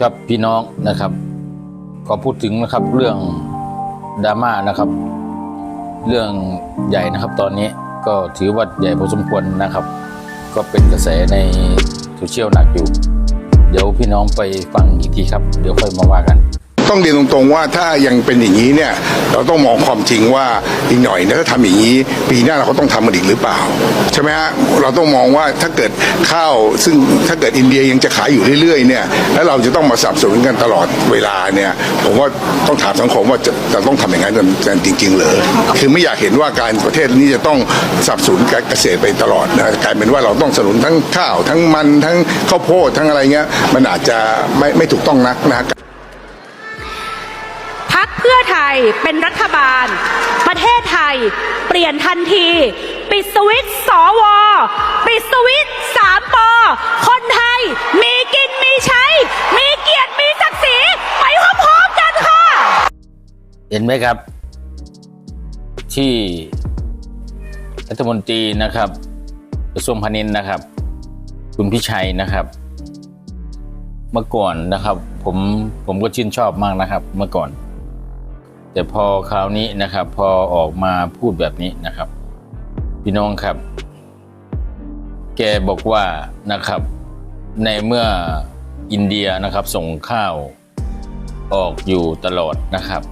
ครับพี่น้องนะครับขอพูดถึงนะครับเรื่องดราม่านะครับ เรื่องใหญ่นะครับตอนนี้ก็ถือว่าใหญ่พอสมควรนะครับ ก็เป็นกระแสในโซเชียลหนักอยู่ เดี๋ยวพี่น้องไปฟังอีกทีครับ เดี๋ยวค่อยมาว่ากัน ต้องเรียนตรงๆว่าถ้ายังเป็นอย่างนี้เนี่ยเราต้องมองความจริงว่าอีกหน่อยเนี่ยถ้าทำอย่างนี้ ปีหน้าเราก็ต้องทำมันอีกหรือเปล่าใช่ไหมฮะเราต้องมองว่าถ้าเกิดข้าวซึ่งถ้าเกิดอินเดียยังจะขายอยู่เรื่อยๆเนี่ยแล้วเราจะต้องมาสับสนกันตลอดเวลาเนี่ยผมว่าต้องถามสังคมว่าจะจะต้องทำอย่างนั้นกันจริงๆเหรอคือไม่อยากเห็นว่าการประเทศนี้จะต้องสับสนการเกษตรไปตลอดนะกลายเป็นว่าเราต้องสนุนทั้งข้าวทั้งมันทั้งข้าวโพดทั้งอะไรเงี้ยมันอาจจะไม่ไม่ถูกต้องนักนะพักเพื่ อไทยเป็นรัฐบาล ประเทศไทยเปลี่ยนทันที ปิดสวิตช์สวปิดสวิตสามปอคนไทยมีกินมีใช้ มีเกียรติมีศักดิ์ศรีไปพร้อมๆกันค่ะ เห็นไหมครับ ที่รัฐมนตรีนะครับกระทรวงพาณิชย์นะครับ คุณพิชัยนะครับ เมื่อก่อนนะครับ ผมผมก็ชื่นชอบมากนะครับ เมื่อก่อน แต่พอคราวนี้นะครับ พอออกมาพูดแบบนี้นะครับ พี่น้องครับ แกบอกว่านะครับ ในเมื่ออินเดียนะครับ ส่งข้าวออกอยู่ตลอดนะครับ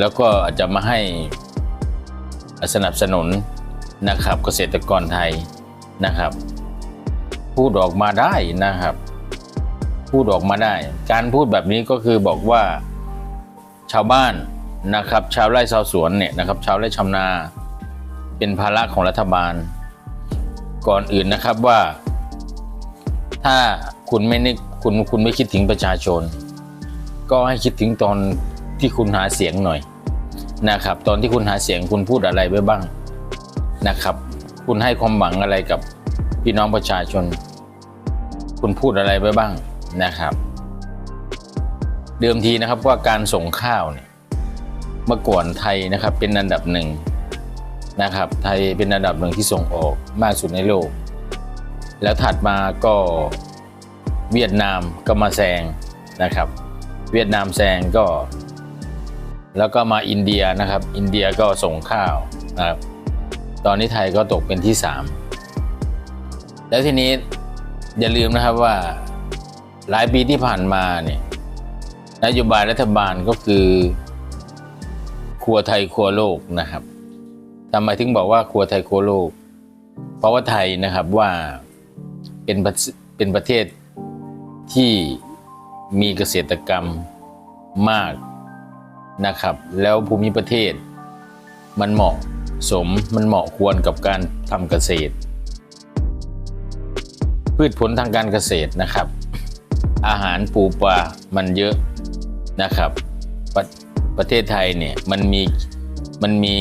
แล้วก็อาจจะมาให้สนับสนุนนะครับเกษตรกรไทยนะครับ พูดออกมาได้นะครับ พูดออกมาได้ การพูดแบบนี้ก็คือบอกว่า ชาวบ้านนะครับ ชาวไร่ชาวสวนเนี่ยนะครับ ชาวไร่ชาวนา เป็นภาระของรัฐบาล ก่อนอื่นนะครับว่า ถ้าคุณไม่นึกคุณคุณไม่คิดถึงประชาชน ก็ให้คิดถึงตอนที่คุณหาเสียงหน่อยนะครับ ตอนที่คุณหาเสียงคุณพูดอะไรไว้บ้างนะครับ คุณให้ความหวังอะไรกับพี่น้องประชาชน คุณพูดอะไรไว้บ้างนะครับ เดิมทีนะครับว่าการส่งข้าวเนี่ยเมื่อก่อนไทยนะครับเป็นอันดับหนึ่งนะครับ ไทยเป็นอันดับหนึ่งที่ส่งออกมากสุดในโลก แล้วถัดมาก็เวียดนามก็มาแซงนะครับ เวียดนามแซงก็ แล้วก็มาอินเดียนะครับ อินเดียก็ส่งข้าวนะครับตอนนี้ไทยก็ตกเป็นที่ 3 แล้วทีนี้อย่าลืมนะครับว่าหลายปีที่ผ่านมาเนี่ย นโยบายรัฐบาลก็คือ ครัวไทยครัวโลกนะครับทำไมถึงบอกว่าครัวไทยครัวโลก เพราะว่าไทยนะครับว่าเป็นปเป็นประเทศที่มีเกษตรกรรมมากนะครับ แล้วภูมิประเทศมันเหมาะสมมันเหมาะควรกับการทำเกษตร พืชผลทางการเกษตรนะครับ อาหารปูปลามันเยอะ นะครับ ประประเทศไทยเนี่ยมันมีมันมี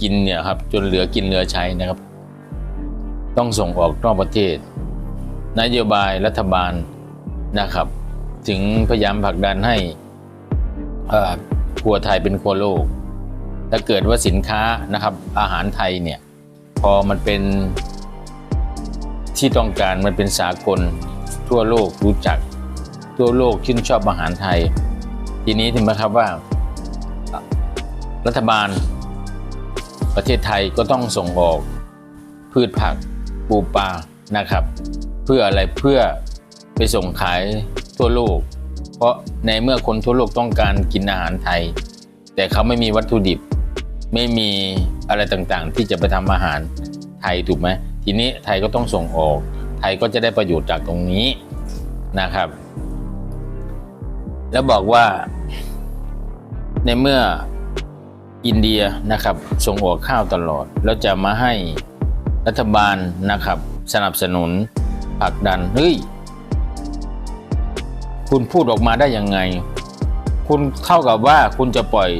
กินเนี่ยครับจนเหลือกินเหลือใช้นะครับ ต้องส่งออกนอกประเทศ นโยบายรัฐบาลนะครับ ถึงพยายามผลักดันให้ครัวไทยเป็นครัวโลก ถ้าเกิดว่าสินค้านะครับอาหารไทยเนี่ยพอมันเป็นที่ต้องการมันเป็นสากลทั่วโลกรู้จัก ทั่วโลกชื่นชอบอาหารไทย ทีนี้ถึงไหมครับว่า รัฐบาล ประเทศไทยก็ต้องส่งออกพืชผักปูปลานะครับ เพื่ออะไรเพื่อไปส่งขายทั่วโลก เพราะในเมื่อคนทั่วโลกต้องการกินอาหารไทย แต่เขาไม่มีวัตถุดิบ ไม่มีอะไรต่างๆ ที่จะไปทำอาหารไทยถูกไหมทีนี้ไทยก็ต้องส่งออก ไทยก็จะได้ประโยชน์จากตรงนี้นะครับ แล้วบอกว่า ในเมื่ออินเดียนะครับส่งออกข้าวตลอด แล้วจะมาให้รัฐบาลนะครับ สนับสนุนผลักดันเฮ้ยคุณพูดออกมาได้ยังไง คุณเท่ากับว่าคุณจะปล่อย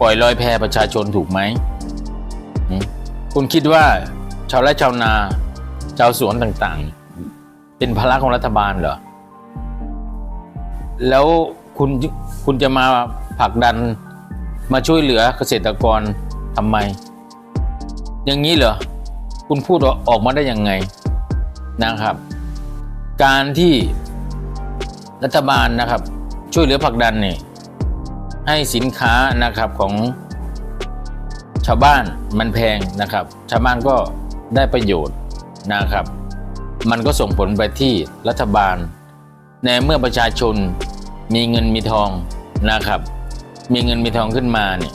ปล่อยลอยแพประชาชนถูกไหมอืมคุณคิดว่าชาวไร่ชาวนา ชาวสวนต่างๆ เป็นภาระของรัฐบาลเหรอ แล้วคุณคุณจะมาผลักดันมาช่วยเหลือเกษตรกรทำไม อย่างนี้เหรอ คุณพูดออกมาได้ยังไงนะครับ การที่รัฐบาลนะครับ ช่วยเหลือผลักดันนี่ให้สินค้านะครับของชาวบ้านมันแพงนะครับ ชาวบ้านก็ได้ประโยชน์นะครับ มันก็ส่งผลไปที่รัฐบาล ในเมื่อประชาชน มีเงินมีทองนะครับ มีเงินมีทองขึ้นมาเนี่ย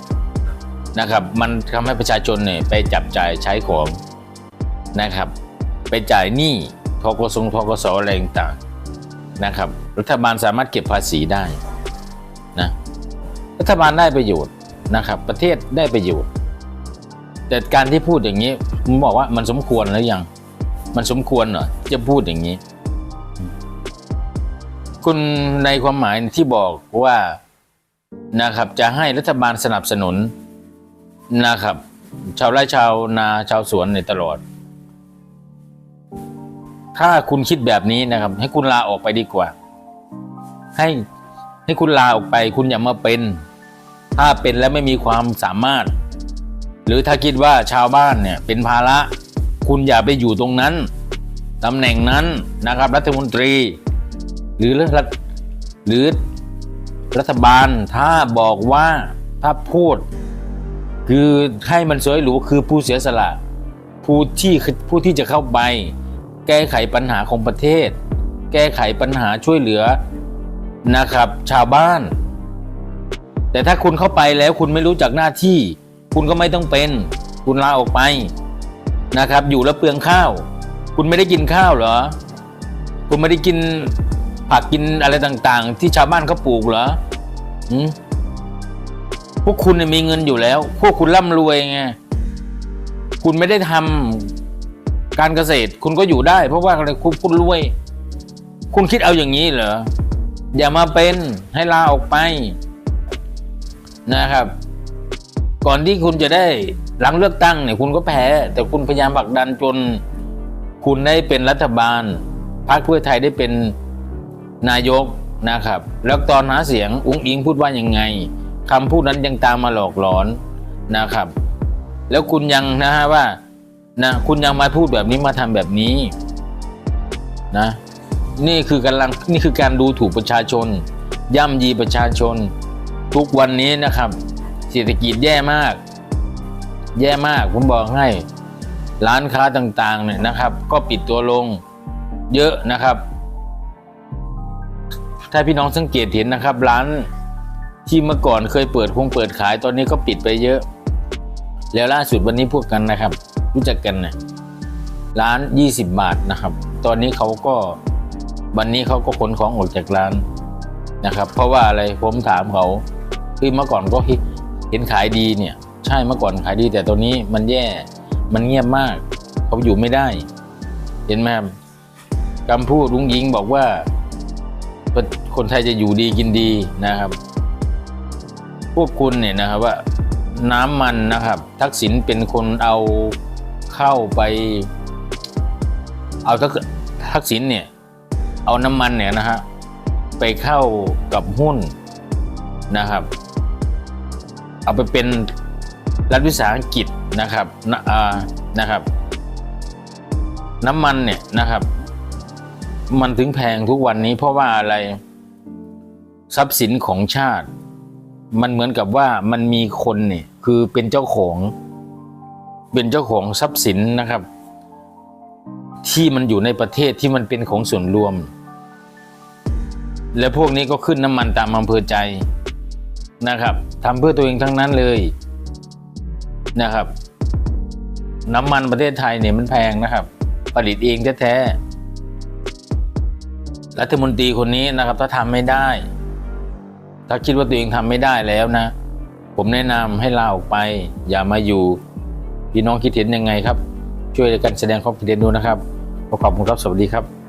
นะครับ มันทำให้ประชาชนเนี่ยไปจับจ่ายใช้ของนะครับ ไปจ่ายหนี้ทกสงทกสอะไรต่างๆนะครับ รัฐบาลสามารถเก็บภาษีได้นะรัฐบาลได้ประโยชน์นะครับ ประเทศได้ประโยชน์ แต่การที่พูดอย่างนี้ผมบอกว่ามันสมควรหรือยังมันสมควรเหรอจะพูดอย่างนี้ คุณในความหมายที่บอกว่านะครับจะให้รัฐบาลสนับสนุนนะครับ ชาวไร่ชาวนาชาวสวนในตลอด ถ้าคุณคิดแบบนี้นะครับ ให้คุณลาออกไปดีกว่า ให้ให้คุณลาออกไป คุณอย่ามาเป็น ถ้าเป็นแล้วไม่มีความสามารถ หรือถ้าคิดว่าชาวบ้านเนี่ยเป็นภาระ คุณอย่าไปอยู่ตรงนั้นตำแหน่งนั้นนะครับ รัฐมนตรี หรือรัฐหรือรัฐบาลถ้าบอกว่าถ้าพูด คือให้มันสวยหรูคือผู้เสียสละผู้ที่ผู้ที่จะเข้าไป แก้ไขปัญหาของประเทศ แก้ไขปัญหาช่วยเหลือนะครับ ชาวบ้าน แต่ถ้าคุณเข้าไปแล้วคุณไม่รู้จักหน้าที่ คุณก็ไม่ต้องเป็น คุณลาออกไปนะครับ อยู่แล้วเปลืองข้าว คุณไม่ได้กินข้าวเหรอ คุณไม่ได้กิน ผักกินอะไรต่างๆ ที่ชาวบ้านเขาปลูกเหรอพวกคุณมีเงินอยู่แล้ว พวกคุณร่ำรวยไง คุณไม่ได้ทำการเกษตร คุณก็อยู่ได้ เพราะว่าอะไรคุณคุณรวย คุณคิดเอาอย่างนี้เหรอ อย่ามาเป็นให้ลาออกไปนะครับ ก่อนที่คุณจะได้หลังเลือกตั้งเนี่ยคุณก็แพ้ แต่คุณพยายามผลักดันจน คุณได้เป็นรัฐบาลพรรคเพื่อไทยได้เป็น นายกนะครับ แล้วตอนหาเสียงอุ้งอิงพูดว่ายังไงคำพูดนั้นยังตามมาหลอกหลอนนะครับ แล้วคุณยังนะฮะว่านะคุณยังมาพูดแบบนี้มาทำแบบนี้นะนี่คือกำลังนี่คือการดูถูกประชาชน ย่ำยีประชาชน ทุกวันนี้นะครับ เศรษฐกิจแย่มาก แย่มากผมบอกให้ ร้านค้าต่างๆเนี่ยนะครับ ก็ปิดตัวลงเยอะนะครับ ถ้าพี่น้องสังเกตเห็นนะครับ ร้านที่เมื่อก่อนเคยเปิดคงเปิดขายตอนนี้ก็ปิดไปเยอะ แล้วล่าสุดวันนี้พวกกันนะครับ รู้จักกันนี่ยร้าน 20 บาทนะครับ ตอนนี้เขาก็วันนี้เขาก็ขนของออกจากร้านนะครับ เพราะว่าอะไรผมถามเขาคือเมื่อก่อนก็เห็นขายดีเนี่ย ใช่เมื่อก่อนขายดี แต่ตอนนี้มันแย่มันเงียบมาก เขาอยู่ไม่ได้ เห็นไหมครับคำพูดลุงยิงบอกว่า คนไทยจะอยู่ดีกินดีนะครับ พวกคุณเนี่ยนะครับว่าน้ำมันนะครับ ทักษิณเป็นคนเอาเข้าไป เอาทักทักษิณเนี่ยเอาน้ำมันเนี่ยนะฮะไปเข้ากับหุ้นนะครับ เอาไปเป็นรัฐวิสาหกิจนะครับนะนะครับ น้ำมันเนี่ยนะครับ มันถึงแพงทุกวันนี้เพราะว่าอะไร ทรัพย์สินของชาติ มันเหมือนกับว่ามันมีคนเนี่ยคือเป็นเจ้าของ เป็นเจ้าของทรัพย์สินนะครับ ที่มันอยู่ในประเทศที่มันเป็นของส่วนรวม และพวกนี้ก็ขึ้นน้ำมันตามอำเภอใจนะครับทำเพื่อตัวเองทั้งนั้นเลยนะครับ น้ำมันประเทศไทยเนี่ยมันแพงนะครับ ผลิตเองแท้ๆรัฐมนตรีคนนี้นะครับถ้าทำไม่ได้ ถ้าคิดว่าตัวเองทำไม่ได้แล้วนะ ผมแนะนำให้ลาออกไป อย่ามาอยู่พี่น้องคิดเห็นยังไงครับ ช่วยกันแสดงความคิดเห็นดูนะครับขอขอบคุณครับสวัสดีครับ